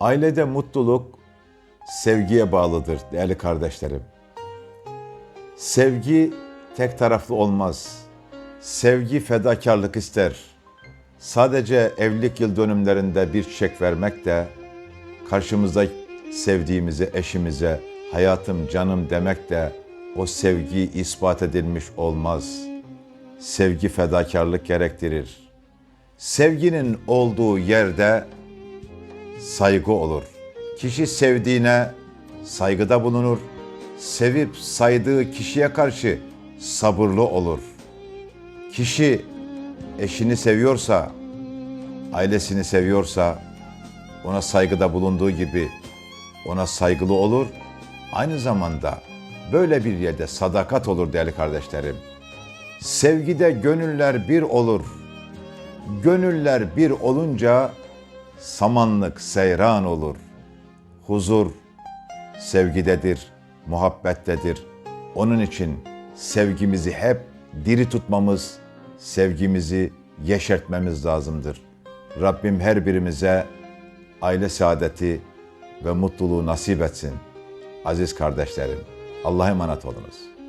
Ailede mutluluk sevgiye bağlıdır değerli kardeşlerim. Sevgi tek taraflı olmaz. Sevgi fedakarlık ister. Sadece evlilik yıl dönümlerinde bir çiçek vermek de karşımızda sevdiğimize, eşimize hayatım, canım demek de o sevgi ispat edilmiş olmaz. Sevgi fedakarlık gerektirir. Sevginin olduğu yerde saygı olur. Kişi sevdiğine saygıda bulunur. Sevip saydığı kişiye karşı sabırlı olur. Kişi eşini seviyorsa, ailesini seviyorsa ona saygıda bulunduğu gibi ona saygılı olur. Aynı zamanda böyle bir yerde sadakat olur değerli kardeşlerim. Sevgide gönüller bir olur. Gönüller bir olunca samanlık seyran olur. Huzur sevgidedir, muhabbettedir. Onun için sevgimizi hep diri tutmamız, sevgimizi yeşertmemiz lazımdır. Rabbim her birimize aile saadeti ve mutluluğu nasip etsin. Aziz kardeşlerim, Allah'a emanet olunuz.